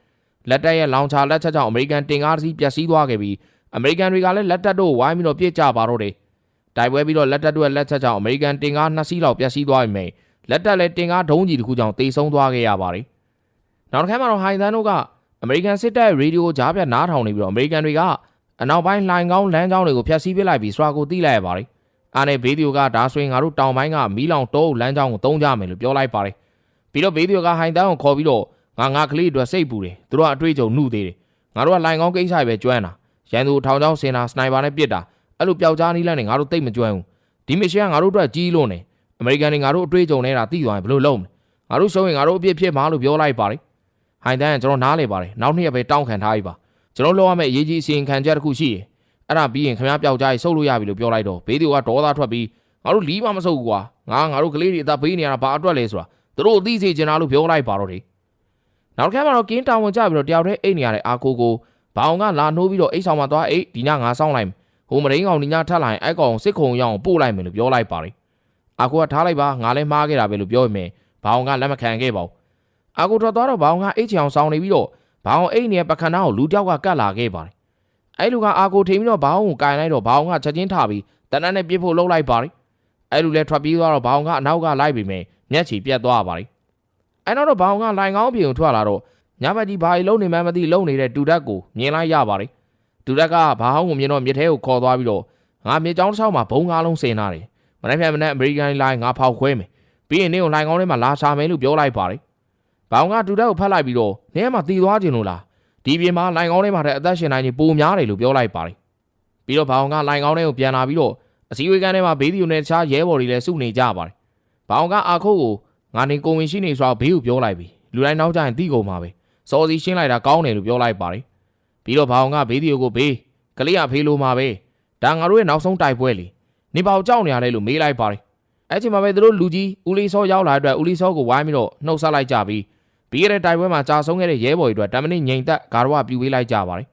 လက်တက်ရဲ့လောင်ချာလက်ချက်ကြောင့်အမေရိကန်တင်ကားတစ်စီးပျက်စီးသွားခဲ့ပြီးအမေရိကန်တွေကလည်းလက်တက်တို့ဝိုင်းပြီးတော့ပြစ်ကြပါတော့တယ်တိုက်ပွဲပြီးတော့လက်တက်တို့ရဲ့လက်ချက်ကြောင့်အမေရိကန်တင်ကားနှစ်စီးလောက်ပျက်စီးသွားပြီမယ်လက်တက်လည်းတင်ကားဒုံးကြီးတစ်ခုကြောင့်တေဆုံးသွားခဲ့ရပါတယ်နောက်တစ်ခါမှာတော့ဟိုင်သန်တို့က အမေရိကန်စစ်တပ်ရဲ့ရေဒီယိုကြားပြတ်နားထောင်နေပြီးတော့အမေရိကန်တွေကအနောက်ပိုင်းလှိုင်ကောင်းလမ်းကြောင်းတွေကိုဖျက်ဆီးပစ်လိုက်ပြီးစရာကိုတီးလိုက်ရပါတယ်အားနဲ့ဘေးဒီယိုကဒါဆိုရင်ငါတို့တောင်ပိုင်းကမီးလောင်တောအုပ်လမ်းကြောင်းကိုတုံးကြမယ်လို့ပြောလိုက်ပါတယ်ပြီးတော့ဘေးဒီယိုကဟိုင်တန်းကိုခေါ်ပြီးတော့ငါငါကလေးအတွက်စိတ်ပူတယ်သူတို့ကအတွေ့အကြုံနှုတ်သေးတယ်ငါတို့ကလိုင်ကောင်းကိစ္စပဲကျွမ်းတာရန်သူထောင်ချောင်းစင်တာစနိုက်ပါနဲ့ပစ်တာအဲ့လိုပျောက်ကြားနီးလန့်နေငါတို့တိတ်မကျွမ်းဘူးဒီမစ်ရှင်ကငါတို့အတွက်ကြီးလို့နေအမေရိကန်တွေငါတို့အတွေ့အကြုံနေတာသိသွားရင်ဘယ်လိုလုပ်မလဲငါတို့ရှုံးရင်ငါတို့အပြစ်ဖြစ်မှာလို့ပြောလိုက်ပါတယ် ဟိုင်တန်းကကျွန်တော်နားလေပါတယ်နောက်နှစ်ရက်ပဲတောင်းခံထားပြီပါကျွန်တော်လောက်ရမယ့်အရေးကြီးအစီရင်ခံချက်တစ်ခုရှိတယ်အဲ့ဒါပြီးရင်ခင်ဗျားပျောက်ကြားရေးဆုတ်လို့ရပြီလို့ပြောလိုက်တော့ဘေးဒီကဒေါသထွက်ပြီးငါတို့လီးမမဆုပ်ဘူးကွာငါငါတို့ကလေးတွေအသက်ဘေးနေရတာဘာအတွက်လဲဆိုတာသူတို့အသိစေချင်တာလို့ပြောလိုက်ပါတော့တယ်နောက်တစ်ခါမှတော့ကင်းတောင်ဝင်ကြပြီးတော့တယောက်တည်းအိတ်နေရတဲ့အာကိုကိုဘောင်ကလာနှိုးပြီးတော့အိတ်ဆောင်မှာသွားအိတ်ဒီညငါစောင်းလိုက်ဟိုမရင်းကောင်ဒီညထပ်လာရင်အဲ့ကောင်စစ်ခုံရအောင်ပို့လိုက်မယ်လို့ပြောလိုက်ပါတယ်အာကိုကထားလိုက်ပါငါလည်းမှားခဲ့တာပဲလို့ပြောပေမဲ့ဘောင်ကလက်မခံခဲ့ပါဘူး အာကိုထွက်သွားတော့ဘောင်ကအိတ်ချောင်ဆောင်နေပြီးတော့ဘောင်အိတ်နေတဲ့ပခဏကိုလူတယောက်ကကတ်လာခဲ့ပါတယ်အဲ့လူကအာကိုထိန်ပြီးတော့ဘောင်ကိုကင်လိုက်တော့ဘောင်ကချက်ချင်းထပြီးတနက်နဲ့ပြစ်ဖို့လှုပ်လိုက်ပါတယ်အဲ့လိုလဲထွက်ပြေးသွားတော့ဘောင်ကအနောက်ကလိုက်ပြီးမယ်မျက်ချီပြတ်သွားပါတယ်အဲ့နောက်တော့ဘောင်ကလိုင်ကောင်းပြင်ကိုထွက်လာတော့ညဘက်ကြီးဘာကြီးလုံးနေမှန်းမသိလုံးနေတဲ့တူတက်ကိုမြင်လိုက်ရပါတယ်တူတက်ကဘာဟောင်းကိုမြင်တော့မြစ်ထဲကိုခေါ်သွားပြီးတော့ငါမြေကြောင်းတစ်ချောင်းမှာဘုံကားလုံးဆင်လာတယ်မနေ့ဖြန်မနေ့အမေရိကန်လိုင်းငါဖောက်ခွဲမယ်ပြီးရင်နင်းကိုလိုင်ကောင်းထဲမှာလာရှာမယ်လို့ပြောလိုက်ပါတယ် ဘောင်ကတူတက်ကိုဖတ်လိုက်ပြီးတော့နင်းကမှတီသွားခြင်းလို့လားဒီပြင်မှာလိုင်ကောင်းထဲမှာတဲ့အသက်ရှင်နိုင်ခြင်းပိုများတယ်လို့ပြောလိုက်ပါတယ်ပြီးတော့ဘောင်ကလိုင်ကောင်းထဲကိုပြန်လာပြီးတော့အစည်းအဝေးကန်းထဲမှာဘေးဒီယိုနဲ့တခြားရဲဘော်တွေလည်းစုနေကြပါတယ်ဘောင်ကအာခုတ်ကိုငါနေကိုဝင်ရှိနေဆိုတော့ဘေးကိုပြောလိုက်ပြီလူတိုင်းနောက်ကျရင်တီးကုန်ပါပဲစော်စီရှင်းလိုက်တာကောင်းတယ်လို့ပြောလိုက်ပါတယ်ပြီးတော့ဘောင်ကဘေးဒီယိုကိုဘေးကလေးကဖေးလို့မှာပဲဒါငါတို့ရဲ့နောက်ဆုံးတိုက်ပွဲလေနေပေါကြောက်နေရတယ်လို့မေးလိုက်ပါတယ်အဲ့ချိန်မှာပဲသူတို့လူကြီးဦးလီစောရောက်လာတဲ့အတွက်ဦးလီစောကိုဝိုင်းပြီးတော့နှုတ်ဆက်လိုက်ကြပြီး ပြီးရတဲ့တိုက်ပွဲမှာကြာဆုံးခဲ့တဲ့ရဲဘော်တွေအတွက်တမနစ်ငိန်သက်ဂါရဝပြူပေးလိုက်ကြပါတယ်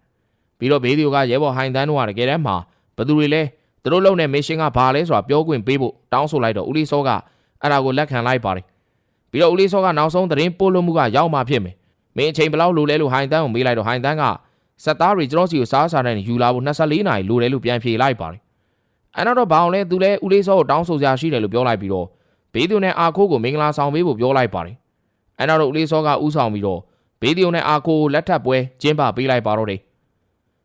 ပြီးတော့ဘေးဒီယိုကရဲဘော်ဟိုင်တန်းတို့ကတကယ်တမ်းမှာဘယ်သူတွေလဲသူတို့လုံတဲ့မစ်ရှင်ကဘာလဲဆိုတာပြောခွင့်ပေးဖို့တောင်းဆိုလိုက်တော့ဦးလီစောကအဲ့ဒါကိုလက်ခံလိုက်ပါတယ်ပြီးတော့ဦးလီစောကနောက်ဆုံးသတင်းပို့လို့မှုကရောက်မှဖြစ်မယ်မင်းအချိန်ဘယ်လောက်လိုလဲလို့ဟိုင်တန်းကိုမေးလိုက်တော့ဟိုင်တန်းကစက်သားတွေကျွန်တော်စီကိုစားစားတဲ့ယူလာဖို့24နာရီလိုတယ်လို့ပြန်ဖြေလိုက်ပါတယ်အဲ့တော့ဘောင်လဲသူလဲဦးလေးစောကိုတောင်းဆိုစရာရှိတယ်လို့ပြောလိုက်ပြီးတော့ဘေးသူနဲ့အာခိုးကိုမင်္ဂလာဆောင်ပေးဖို့ပြောလိုက်ပါတယ် အဲ့တော့ဦးလေးစောကဥဆောင်ပြီးတော့ဘေးသူနဲ့အာခိုးကိုလက်ထပ်ပွဲကျင်းပပေးလိုက်ပါတော့တယ်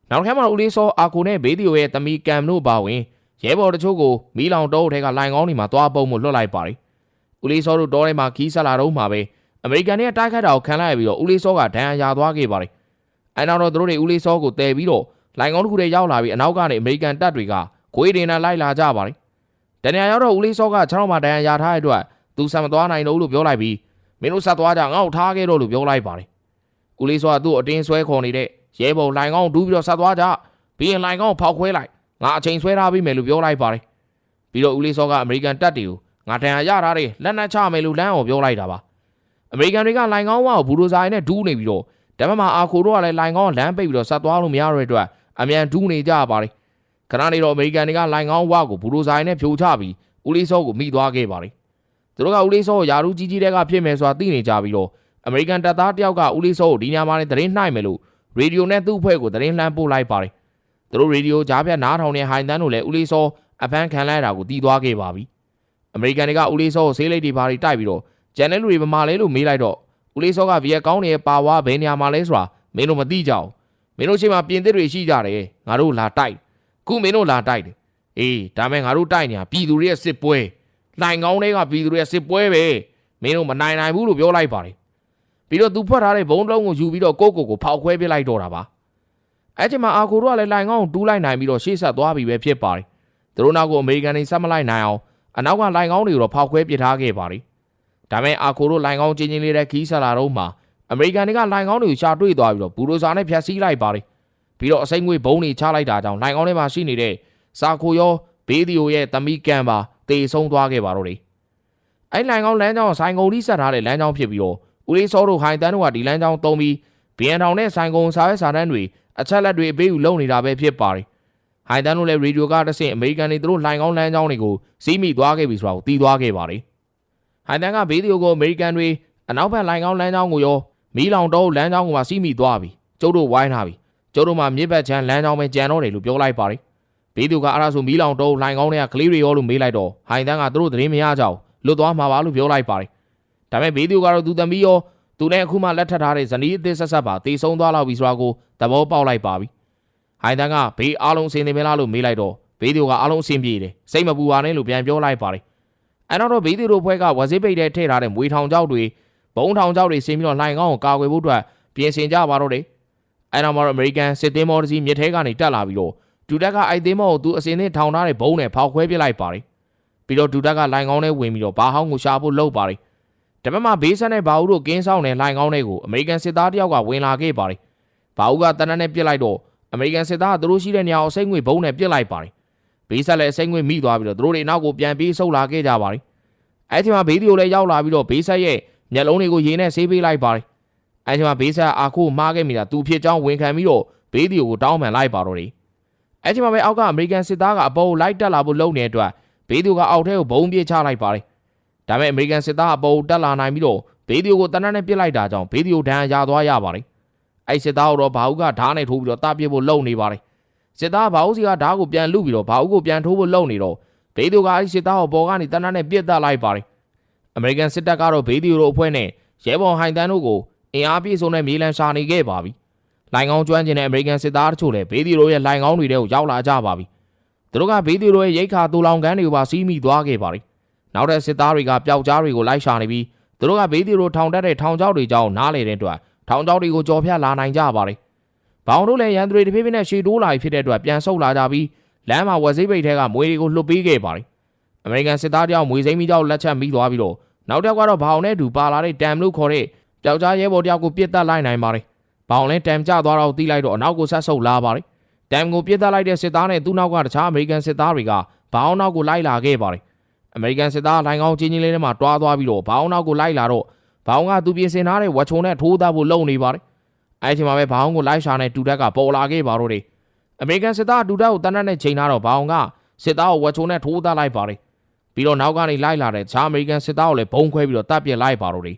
နောက်တစ်ခါမှဦးလေးစောအာခိုးနဲ့ဘေးသူရဲ့တမီကံတို့ပါဝင်ရဲဘော်တချို့ကိုမီးလောင်တောထဲကလိုင်ကောင်းတွေမှာသွားပုံမှုလွတ်လိုက်ပါတယ်ဦးလေးစောတို့တောထဲမှာခီးဆက်လာတော့မှာပဲအမေရိကန်တွေကတိုက်ခတ်တာကိုခံလိုက်ပြီးတော့ဦးလေးစောကဒဏ်ရာရသွားခဲ့ပါတယ်အဲနောက်တော့သူတို့တွေဦးလေးစောကိုတဲပြီးတော့လိုင်ကောင်းတစ်ခုတည်းရောက်လာပြီးအနောက်ကနေအမေရိကန်တပ်တွေကခွေးတင်နဲ့လိုက်လာကြပါတယ်။တန်ရာရောက်တော့ဦးလေးစောက6တော့မှတန်ရာရထားတဲ့အတွက်သူဆက်မသွားနိုင်တော့လို့ပြောလိုက်ပြီး မင်းတို့ဆက်သွားကြငါ့ကိုထားခဲ့တော့လို့ပြောလိုက်ပါတယ်။ဦးလေးစောကသူ့အတင်းဆွဲခေါ်နေတဲ့ရဲဘော်လိုင်ကောင်းဒူးပြီးတော့ဆက်သွားကြပြီးရင်လိုင်ကောင်းဖောက်ခွဲလိုက်ငါအချိန်ဆွဲထားပြီးမယ်လို့ပြောလိုက်ပါတယ်။ပြီးတော့ဦးလေးစောကအမေရိကန်တပ်တွေကိုငါတန်ရာရထားတယ်လက်နက်ချမယ်လို့လမ်းအောင်ပြောလိုက်တာပါ။အမေရိကန်တွေကလိုင်ကောင်းဝါကိုဘူဒိုဇာနဲ့ဒူးနေပြီးတော့ဒါမှမအာခိုတို့ကလည်းလိုင်ကောင်းလမ်းပိတ်ပြီးတော့ဆက်သွားလို့မရတဲ့အတွက်အမြန်ဒူးနေကြပါတယ်ခဏနေတော့အမေရိကန်တွေကလိုင်ကောင်းဝါကိုဘူရိုဇိုင်းနဲ့ဖြိုချပြီးဦးလေးစောကိုမိသွားခဲ့ပါတယ် သူတို့ကဦးလေးစောကိုယာရုကြီးကြီးတဲ့ကဖြစ်မယ်ဆိုတာသိနေကြပြီးတော့အမေရိကန်တပ်သားတယောက်ကဦးလေးစောကိုဒီညမှာနဲ့သတင်းနှိုက်မယ်လို့ရေဒီယိုနဲ့သူ့အဖွဲ့ကိုသတင်းလှမ်းပို့လိုက်ပါတယ်သူတို့ရေဒီယိုကြားဖြတ်နားထောင်တဲ့ဟိုင်တန်းတို့လည်းဦးလေးစောအဖမ်းခံလိုက်တာကိုတီးသွားခဲ့ပါပြီအမေရိကန်တွေကဦးလေးစောကိုဆေးလိပ်တွေပါတွေတိုက်ပြီးတော့ဂျန်နယ်လူတွေဗမာလဲလို့မေးလိုက်တော့ဦးလေးစောကဗီယက်ကောင်းနေတဲ့ပါဝါဘယ်နေရာမှာလဲဆိုတာမင်းတို့မသိကြဘူးမင်းတို့ချိန်မှာပြင်သစ်တွေရှိကြတယ်ငါတို့လာတိုက်ခုမင်းတို့လာတိုက်တယ်အေးဒါမဲ့ငါတို့တိုက်နေတာပြည်သူတွေရဲ့စစ်ပွဲ လိုင်ကောင်းတွေကပြည်သူတွေရဲ့စစ်ပွဲပဲမင်းတို့မနိုင်နိုင်ဘူးလို့ပြောလိုက်ပါတယ်ပြီးတော့သူဖွက်ထားတဲ့ဘုံလုံးကိုယူပြီးတော့ကိုကိုကိုဖောက်ခွဲပစ်လိုက်တော့တာပါအဲ့ချိန်မှာအာကိုတို့ကလည်းလိုင်ကောင်းကိုတူးလိုက်နိုင်ပြီးတော့ရှေ့ဆက်သွားပြီပဲဖြစ်ပါတယ်သူတို့နောက်ကိုအမေရိကန်တွေဆက်မလိုက်နိုင်အောင်အနောက်ကလိုင်ကောင်းတွေကိုတော့ဖောက်ခွဲပစ်ထားခဲ့ပါတယ်ဒါမဲ့အာကိုတို့လိုင်ကောင်းချင်းချင်းလေးတဲ့ခီးဆက်လာတော့မှအမေရိကန်တွေကလိုင်ကောင်းတွေကိုရှာတွေ့သွားပြီးတော့ဘူရိုဇာနဲ့ဖျက်ဆီးလိုက်ပါတယ်ပြီးတော့အစိမ့်ငွေဘုံတွေချလိုက်တာကြောင့်လိုင်ကောင်းထဲမှာရှိနေတဲ့စာခိုရောဘေးဒီယိုရဲ့သမီးကန်ပါ တေဆုံးသွားခဲ့ပါတော့တယ်အဲ့လိုင်ကောင်းလမ်းကြောင်းဆိုင်ကုန်လိဆက်ထားတဲ့လမ်းကြောင်းဖြစ်ပြီးတော့ဦးလေးစောတို့ဟိုင်တန်းတို့ကဒီလမ်းကြောင်းသုံးပြီးဘီယန်တောင်နဲ့ဆိုင်ကုန်စားရဲစာတန်းတွေအချက်လက်တွေအပေးယူလုပ်နေတာပဲဖြစ်ပါတယ်ဟိုင်တန်းတို့လည်းရေဒီယိုကတဆင့်အမေရိကန်တွေသူတို့လိုင်ကောင်းလမ်းကြောင်းတွေကိုစီးမိသွားခဲ့ပြီဆိုတာကိုသိသွားခဲ့ပါတယ်ဟိုင်တန်းကဘေးဒီယိုကိုအမေရိကန်တွေအနောက်ဘက်လိုင်ကောင်းလမ်းကြောင်းကိုရောမီးလောင်တော့လမ်းကြောင်းကိုမှစီးမိသွားပြီကျုပ်တို့ဝိုင်းထားပြီကျုပ်တို့မှမြစ်ဘက်ချမ်းလမ်းကြောင်းပဲကြံတော့တယ်လို့ပြောလိုက်ပါတယ် ဘေးသူကအဲ့ဒါဆိုမီးလောင်တော့လိုင်ကောင်းတွေကကလေးတွေရောလို့မေးလိုက်တော့ဟိုင်တန်းကသူတို့သတင်းမရကြဘူးလွတ်သွားမှာပါလို့ပြောလိုက်ပါတယ်ဒါပေမဲ့ဘေးသူကတော့သူသမီးရောသူနဲ့အခုမှလက်ထပ်ထားတဲ့ဇနီးအသစ်ဆက်ဆက်ပါတေဆုံးသွားလောက်ပြီဆိုတာကိုသဘောပေါက်လိုက်ပါပြီဟိုင်တန်းကဘေးအားလုံးအဆင်သင့်မလားလို့မေးလိုက်တော့ဘေးသူကအားလုံးအဆင်ပြေတယ်စိတ်မပူပါနဲ့လို့ပြန်ပြောလိုက်ပါတယ်အဲ့တော့ဘေးသူတို့ဖွဲ့ကဝစီပိတ်တဲ့ထည့်ထားတဲ့မွေထောင်ကြောက်တွေဘုံထောင်ကြောက်တွေဆင်းပြီးတော့လှိုင်ကောင်းကိုကာကွယ်ဖို့အတွက်ပြင်ဆင်ကြပါတော့တယ်အဲ့တော့မှတော့အမေရိကန်စစ်သေးမော်တစီမြစ်ထဲကနေတက်လာပြီးတော့ ဒူတက်ကအိုက်သေးမော်ကိုသူအစင်းနဲ့ထောင်ထားတဲ့ဘုံနဲ့ဖောက်ခွဲပစ်လိုက်ပါတယ်ပြီးတော့ဒူတက်ကလိုင်ကောင်းနဲ့ဝင်ပြီးတော့ဘာဟောင်းကိုရှာဖို့လုပ်ပါတယ်ဒါပေမဲ့ဘေးဆက်နဲ့ဘာဦးတို့ကင်းဆောင်တဲ့လိုင်ကောင်းတွေကိုအမေရိကန်စစ်သားတယောက်ကဝင်လာခဲ့ပါတယ်ဘာဦးကတနက်နဲ့ပစ်လိုက်တော့အမေရိကန်စစ်သားကသူတို့ရှိတဲ့နေရာကိုစိတ်ငွေဘုံနဲ့ပစ်လိုက်ပါတယ်ဘေးဆက်လည်းစိတ်ငွေမိသွားပြီးတော့သူတို့တွေနောက်ကိုပြန်ပြေးဆုပ်လာခဲ့ကြပါတယ်အဲ့ဒီမှာဘေးဒီကိုလည်းရောက်လာပြီးတော့ဘေးဆက်ရဲ့မျက်လုံးတွေကိုရေနဲ့ဆေးပေးလိုက်ပါတယ်အဲဒီမှာဘေးဆက်အာခိုးမှားခဲ့မိတာသူဖြစ်ကြောင်းဝန်ခံပြီးတော့ဘေးဒီကိုတောင်းပန်လိုက်ပါတော့တယ် အဲဒီမှာပဲအောက်ကအမေရိကန်စစ်သားကအပေါ်လိုက်တက်လာဖို့လုပ်နေတဲ့အတွက်ဘေးဒီကအောက်ထဲကိုဘုံပြေးချလိုက်ပါတယ်ဒါပေမဲ့အမေရိကန်စစ်သားအပေါ်တက်လာနိုင်ပြီးတော့ဘေးဒီကိုတနက်နဲ့ပစ်လိုက်တာကြောင့်ဘေးဒီကိုဒဏ်ရာရသွားရပါတယ်အဲဒီစစ်သားတော့ဘာဦးကဓားနဲ့ထိုးပြီးတော့တာပြစ်ဖို့လုပ်နေပါတယ်စစ်သားဘာဦးစီကဓားကိုပြန်လုပြီးတော့ဘာဦးကိုပြန်ထိုးဖို့လုပ်နေတော့ဘေးသူကအဲဒီစစ်သားကိုပေါ်ကနေတနက်နဲ့ပြစ်တက်လိုက်ပါတယ်အမေရိကန်စစ်တပ်ကတော့ဘေးသူတို့အဖွဲ့နဲ့ရဲဘော်ဟိုင်တန်းတို့ကိုအင်အားပြည့်စုံတဲ့မြေလံရှာနေခဲ့ပါပြီ လိုင်ကောင်းကျွမ်းကျင်တဲ့အမေရိကန်စစ်သားတချို့လည်းဘေးသူတို့ရဲ့လိုင်ကောင်းတွေထဲကိုရောက်လာကြပါပြီသူတို့ကဘေးသူတို့ရဲ့ရိတ်ခါတူလောင်ကန်းတွေကိုပါစီးမိသွားခဲ့ပါတယ်နောက်တဲ့စစ်သားတွေကပျောက်ကြားတွေကိုလိုက်ရှာနေပြီးသူတို့ကဘေးသူတို့ထောင်တက်တဲ့ထောင်ချောက်တွေကြောင်းနားလေတဲ့အတွက်ထောင်ချောက်တွေကိုကြော်ဖြတ်လာနိုင်ကြပါတယ်ဘောင်တို့လည်းရန်သူတွေတစ်ဖြည်းဖြည်းနဲ့ရှေ့တိုးလာပြီးဖြစ်တဲ့အတွက်ပြန်ဆုတ်လာကြပြီးလမ်းမှာဝက်စိတ်ပိတ်ထဲကမွေတွေကိုလှုပ်ပေးခဲ့ပါတယ်အမေရိကန်စစ်သားတယောက်မွေစိမ့်မိကြောက်လက်ချက်မိသွားပြီးတော့နောက်တစ်ယောက်ကတော့ဘောင်နဲ့အတူပါလာတဲ့တမ်လို့ခေါ်တဲ့ပျောက်ကြားရဲဘော်တယောက်ကိုပြစ်တက်လိုက်နိုင်ပါတယ် ဘောင်လည်းတမ်ကျသွားတော့တီးလိုက်တော့အနောက်ကိုဆက်ဆုပ်လာပါတယ်တမ်ကိုပြစ်တက်လိုက်တဲ့စစ်သားနဲ့သူ့နောက်ကတခြားအမေရိကန်စစ်သားတွေကဘောင်နောက်ကိုလိုက်လာခဲ့ပါတယ်အမေရိကန်စစ်သားလိုင်းကောင်းချင်းချင်းလေးထဲမှာတွားသွားပြီးတော့ဘောင်နောက်ကိုလိုက်လာတော့ဘောင်ကသူပြင်ဆင်ထားတဲ့ဝက်ချုံနဲ့ထိုးသားဖို့လုံနေပါတယ်အဲ့ဒီမှာပဲဘောင်ကိုလိုက်ရှာတဲ့တူတက်ကပေါ်လာခဲ့ပါတော့တယ်အမေရိကန်စစ်သားတူတက်ကိုတန်းတန်းနဲ့ချိန်ထားတော့ဘောင်ကစစ်သားကိုဝက်ချုံနဲ့ထိုးသားလိုက်ပါတယ်ပြီးတော့နောက်ကနေလိုက်လာတဲ့ခြားအမေရိကန်စစ်သားကိုလည်းဘုံခွဲပြီးတော့တပ်ပစ်လိုက်ပါတော့တယ်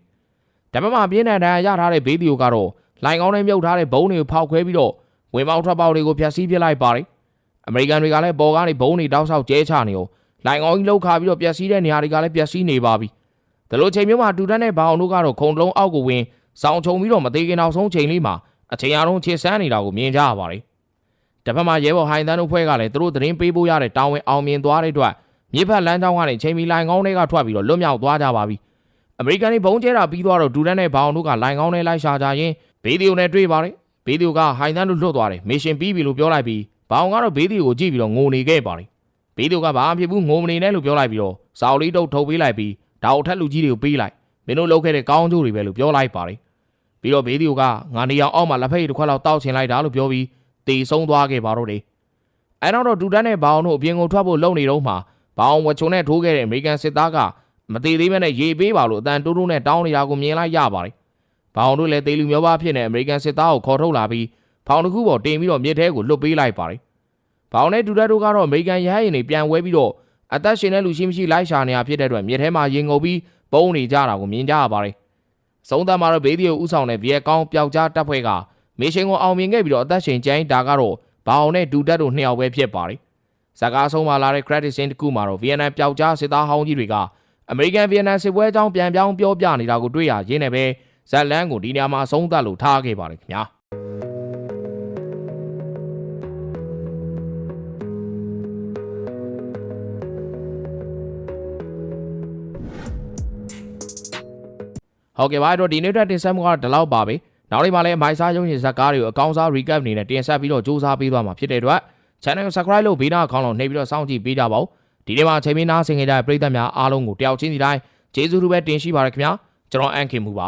ဒါပေမဲ့ပြင်းထန်ဒဏ်ရာရထားတဲ့ဘေးဒီယိုကတော့ လိုင်ကောင်းနဲ့မြုပ်ထားတဲ့ဘုံတွေကိုဖောက်ခွဲပြီးတော့ဝင်ပေါက်ထွက်ပေါက်တွေကိုဖျက်ဆီးပစ်လိုက်ပါတယ်အမေရိကန်တွေကလည်းပေါ်ကနေဘုံတွေတောက်ဆောက်ကျဲချနေအောင်လိုင်ကောင်းကြီးလှုပ်ခါပြီးတော့ပျက်စီးတဲ့နေရာတွေကလည်းပျက်စီးနေပါပြီဒါလိုချိန်မျိုးမှာတူတန်းတဲ့ဘောင်တို့ကတော့ခုံတလုံးအောက်ကိုဝင်စောင်းချုံပြီးတော့မသေးခင်နောက်ဆုံးချိန်လေးမှာအချိန်အားလုံးခြေဆန်းနေတာကိုမြင်ကြရပါတယ်တစ်ဖက်မှာရဲဘော်ဟိုင်တန်းတို့ဖွဲ့ကလည်းသူတို့သတင်းပေးဖို့ရတဲ့တောင်းဝင်အောင်မြင်သွားတဲ့အတွက်မြေဖက်လမ်းကြောင်းကနေချိန်မီလိုင်ကောင်းတွေကထွက်ပြီးတော့လွတ်မြောက်သွားကြပါပြီအမေရိကန်တွေဘုံကျဲတာပြီးသွားတော့ဒူတန်းနဲ့ဘောင်တို့ကလိုင်ကောင်းနဲ့လိုက်ရှာကြရင် ဘေးဒီယိုနဲ့တွေ့ပါတယ်ဘေးဒီယိုကဟိုင်တန်းတို့လွတ်သွားတယ်မစ်ရှင်ပြီးပြီလို့ပြောလိုက်ပြီးဘောင်ကတော့ဘေးဒီယိုကိုကြည့်ပြီးတော့ငိုနေခဲ့ပါတယ်ဘေးဒီယိုကဘာမှဖြစ်ဘူးငိုမနေနဲ့လို့ပြောလိုက်ပြီးတော့စောက်လေးတုတ်ထုတ်ပေးလိုက်ပြီးဒါအထက်လူကြီးတွေကိုပေးလိုက်မင်းတို့လုပ်ခဲ့တဲ့ကောင်းကျိုးတွေပဲလို့ပြောလိုက်ပါတယ်ပြီးတော့ဘေးဒီယိုကငါနေအောင်အောက်မှာလက်ဖက်ရည်တစ်ခွက်လောက်တောက်ချင်လိုက်တာလို့ပြောပြီးတေဆုံးသွားခဲ့ပါတော့တယ်အဲနောက်တော့ဒူတန်းနဲ့ဘောင်တို့အပြင်ကိုထွက်ဖို့လုပ်နေတော့မှဘောင်ဝချုံနဲ့ထိုးခဲ့တဲ့အမေရိကန်စစ်သားကမသေးသေးပဲနဲ့ရေပေးပါလို့အတန်တိုးတိုးနဲ့တောင်းနေတာကိုမြင်လိုက်ရပါတယ်။ ဘောင်တို့လည်းတေလူမျိုးပါဖြစ်နေအမေရိကန်စစ်သားကိုခေါ်ထုတ်လာပြီးဖောင်တစ်ခုပေါ်တင်ပြီးတော့မြစ်ထဲကိုလွတ်ပေးလိုက်ပါတယ်။ဘောင်နဲ့ဒူတက်တို့ကတော့အမေရိကန်ရဟတ်ရင်တွေပြန်ဝဲပြီးတော့အသက်ရှင်တဲ့လူရှိမရှိလိုက်ရှာနေတာဖြစ်တဲ့အတွက်မြစ်ထဲမှာရင်ငုပ်ပြီးပုံနေကြတာကိုမြင်ကြရပါတယ်။ဆုံးသက်မှာတော့ဘေးဒီယိုဥဆောင်တဲ့ဗီယက်ကောင်ပျောက်ကြားတပ်ဖွဲ့ကမစ်ရှင်ကိုအောင်မြင်ခဲ့ပြီးတော့အသက်ရှင်ကျန်းတာကတော့ဘောင်နဲ့ဒူတက်တို့နှစ်ယောက်ပဲဖြစ်ပါတယ်။ဇကားဆုံးမှာလာတဲ့ credit scene တစ်ခုမှာတော့ဗီယက်နမ်ပျောက်ကြားစစ်သားဟောင်းကြီးတွေကအမေရိကန်ဗီယက်နမ်စစ်ပွဲအကြောင်းပြန်ပြောင်းပြောပြနေတာကိုတွေ့ရရင်းနဲ့ပဲ ဇက်လန်ကိုဒီနေရာမှာအဆုံးသတ်လို့ထားခဲ့ပါတယ်ခင်ဗျာဟုတ်ကဲ့ပါအဲ့တော့ဒီနေ့အတွက်တင်ဆက်မှုကတော့ဒီလောက်ပါပဲနောက်နေ့မှလည်းအမိုက်စားရုံရှင်ဇက်ကားတွေကိုအကောင်းစား recap အနေနဲ့တင်ဆက်ပြီးတော့စူးစမ်းပေးသွားမှာဖြစ်တဲ့အတွက် channel ကို subscribe လုပ်ဘေးနားအကောင့်လုံးနှိပ်ပြီးတော့စောင့်ကြည့်ပေးကြပါဦးဒီနေ့မှာချိန်မင်းနာဆင်ခဲ့ကြတဲ့ပရိသတ်များအားလုံးကိုတယောက်ချင်းစီတိုင်းကျေးဇူးတူပဲတင်ရှိပါရခင်ဗျာကျွန်တော်အန်ခင်မူပါ